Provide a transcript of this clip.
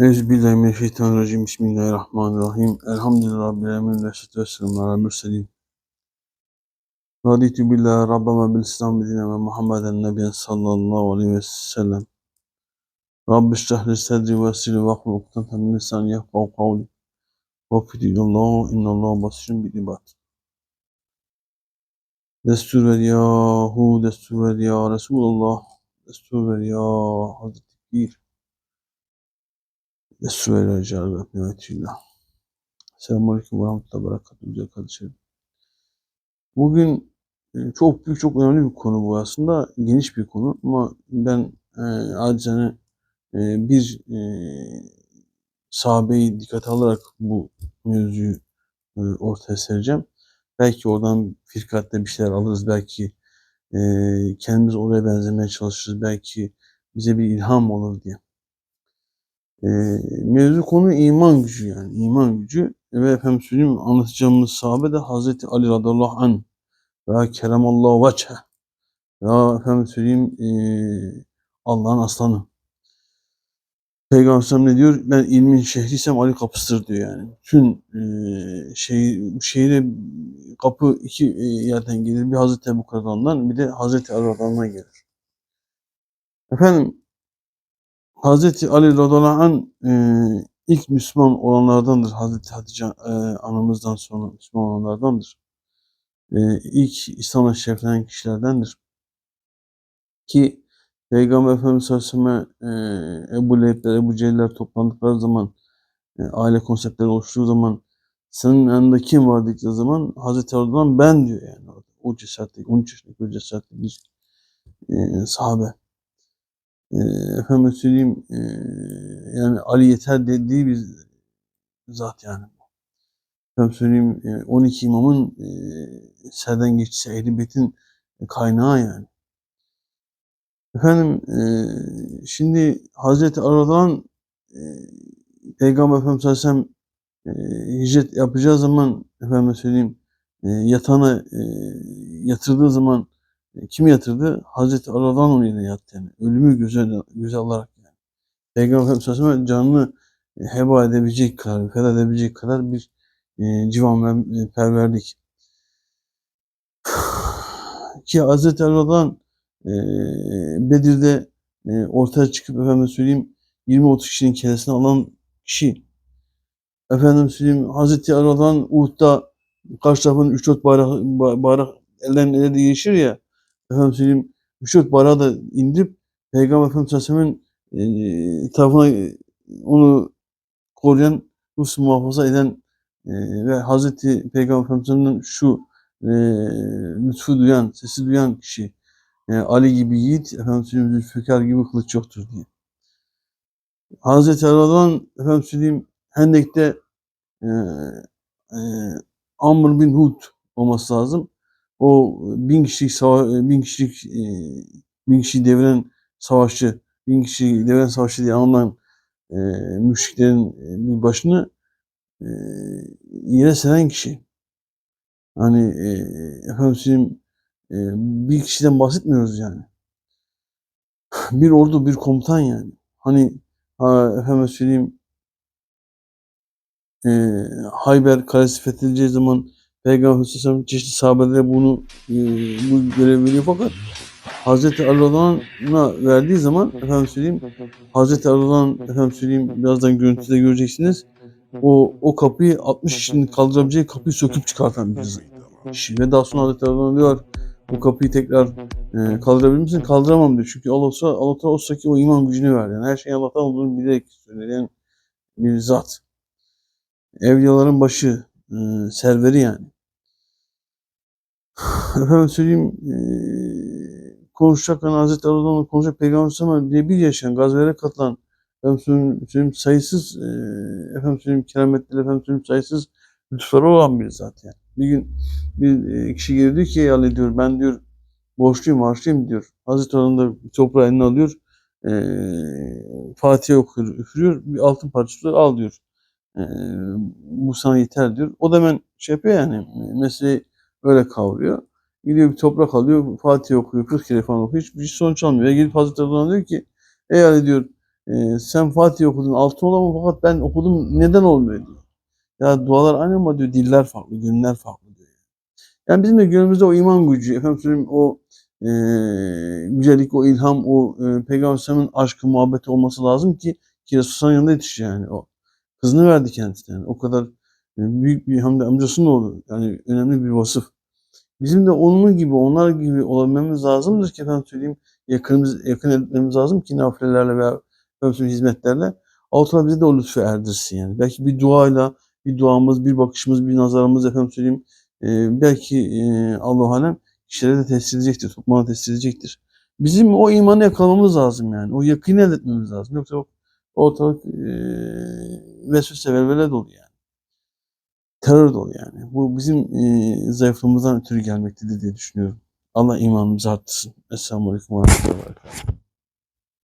Euzubillahimineşşeytanirracim. Bismillahirrahmanirrahim. Elhamdülillahi Rabbil alemin. Ve salatu vesselamu ala mürselin. Raditu billahi Rabben ve bil İslam dine ve Muhammeden Nebiyen sallallahu aleyhi ve sellem. Rabbi şrahli sadri ve essiri ve ahlul ukdatan min lisani yefkahu kavli. Vafidillahu innallahu basirun bil ibad. Destur ver ya Hu, destur ver ya Resulullah, destur ver ya Hazreti Pir. Destur ver ya Rical ve Nimetillah. Selamun Aleyküm ve Rahmetullahi ve. Güzel kardeşlerim. Bugün e, çok büyük, çok önemli bir konu bu aslında. Geniş bir konu ama ben e, acizane e, bir e, sahabeyi dikkate alarak bu mevzuyu e, ortaya sereceğim. Belki oradan firkatte bir şeyler alırız. Belki e, kendimiz oraya benzemeye çalışırız. Belki bize bir ilham olur diye. E, mevzu konu iman gücü yani. iman gücü. Ve efendim söyleyeyim anlatacağımız sahabe de Hazreti Ali radıyallahu anh ve keremallahu veçhe. Ya efendim söyleyeyim e, Allah'ın aslanı. Peygamber ne diyor? Ben ilmin şehriysem Ali kapısıdır diyor yani. Bütün e, şey, şehire kapı iki e, yerden gelir. Bir Hazreti Ebu Kadan'dan bir de Hazreti Ali radıyallahu anh gelir. Efendim Hazreti Ali radıyallahu anh e, ilk Müslüman olanlardandır. Hazreti Hatice e, anamızdan sonra Müslüman olanlardandır. E, ilk İslam'a şereflenen kişilerdendir. Ki Peygamber Efendimiz sallallahu aleyhi ve sellem e, Ebu Leheb'ler, Ebu Cehiller toplandıkları zaman e, aile konseptleri oluştuğu zaman senin yanında kim var dedikleri zaman Hazreti Erdoğan ben diyor yani. O cesaretli, 13 yaşındaki o cesaretli bir e, sahabe. Efendim söyleyeyim e, yani Ali yeter dediği bir zat yani. Efendim söyleyeyim e, 12 imamın e, serden geçtisi Ehl-i Beyt'in kaynağı yani. Efendim e, şimdi Hazreti Aradan e, Peygamber Efendimiz Aleyhisselam e, hicret yapacağı zaman efendim söyleyeyim e, yatağına e, yatırdığı zaman kim yatırdı? Hazreti Aradan onun yerine yattı yani. Ölümü güzel güzel alarak yani. Peygamber Efendimiz Aleyhisselam canını e, heba edebilecek kadar, feda edebilecek kadar bir e, civan ve e, perverlik. Ki Hazreti Aradan e, Bedir'de e, ortaya çıkıp efendim söyleyeyim 20-30 kişinin kellesini alan kişi. Efendim söyleyeyim Hazreti Aradan Uhud'da karşı tarafın 3-4 bayrak, bayrak elden ele değişir ya. Efendim söyleyeyim 3-4 bayrağı da indirip Peygamber Efendimiz Aleyhisselam'ın e, tarafına onu koruyan, Rus muhafaza eden e, ve Hazreti Peygamber Efendimiz'in şu e, lütfu duyan, sesi duyan kişi yani Ali gibi yiğit, efendim söyleyeyim Zülfikar gibi kılıç yoktur diye. Hazreti Aradan efendim söyleyeyim Hendek'te e, e, Amr bin Hud olması lazım. O bin kişilik sava bin kişilik e, bin kişi deviren savaşçı, bin kişi deviren savaşçı diye anılan e, müşriklerin bir başını e, yere seren kişi. Hani e, efendim söyleyeyim e, bir kişiden bahsetmiyoruz yani. Bir ordu, bir komutan yani. Hani ha, efendim söyleyeyim e, Hayber Kalesi fethedileceği zaman Peygamber Aleyhisselam çeşitli sahabelere bunu e, bu görev veriyor fakat Hazreti Allah'ına verdiği zaman efendim söyleyeyim Hazreti Allah'ın efendim söyleyeyim birazdan görüntüde göreceksiniz. O o kapıyı 60 kişinin kaldırabileceği kapıyı söküp çıkartan bir kişi. Ve daha sonra Hazreti Allah'ın diyor bu kapıyı tekrar e, kaldırabilir misin? Kaldıramam diyor. Çünkü Allah olsa Allah'tan olsa ki o iman gücünü ver. Yani her şeyin Allah'tan olduğunu bilerek söyleyen bir zat. Evliyaların başı, e, serveri yani. Efendim söyleyeyim e, konuşacak hani Hazreti Allah'dan konuşacak Peygamber Aleyhisselam diye bir yaşayan, gazvelere katılan efendim söyleyeyim, söyleyeyim sayısız e, efendim söyleyeyim kerametleri efendim söyleyeyim sayısız lütufları olan bir zat yani. Bir gün bir kişi diyor ki Ali diyor ben diyor borçluyum harçlıyım diyor. Hazreti Allah'ın da toprağı eline alıyor. E, Fatiha okuyor, üfürüyor. Bir altın parçası al diyor. E, bu sana yeter diyor. O da hemen şey yapıyor yani meseleyi öyle kavruyor. Gidiyor bir toprak alıyor, Fatiha okuyor, 40 kere falan okuyor. Hiçbir şey sonuç almıyor. Gidip Hazreti Allah'ın diyor ki, Ali diyor, e, sen Fatih okudun altın olamam fakat ben okudum neden olmuyor diyor. Ya dualar aynı ama diyor diller farklı, gönüller farklı diyor. Yani bizim de gönlümüzde o iman gücü, efendim söyleyeyim o e, güzellik, o ilham, o e, Peygamber aşkı, muhabbeti olması lazım ki ki Resulullah'ın yanında yetişir yani o. Kızını verdi kendisine. Yani. O kadar büyük bir hem de amcasının oğlu. Yani önemli bir vasıf. Bizim de onun gibi, onlar gibi olabilmemiz lazımdır ki efendim söyleyeyim yakınımız, yakın etmemiz lazım ki nafilelerle veya söyleyeyim hizmetlerle Allah bize de o lütfu erdirsin yani. Belki bir duayla, bir duamız, bir bakışımız, bir nazarımız efendim söyleyeyim e, belki e, Allah alem kişilere de tesir edecektir, topluma tesir edecektir. Bizim o imanı yakalamamız lazım yani. O yakını elde etmemiz lazım. Yoksa o ortalık e, vesvese velvele dolu yani. Terör dolu yani. Bu bizim e, zayıflığımızdan ötürü gelmektedir diye düşünüyorum. Allah imanımızı arttırsın. Esselamu Aleyküm ve Berekatuhu.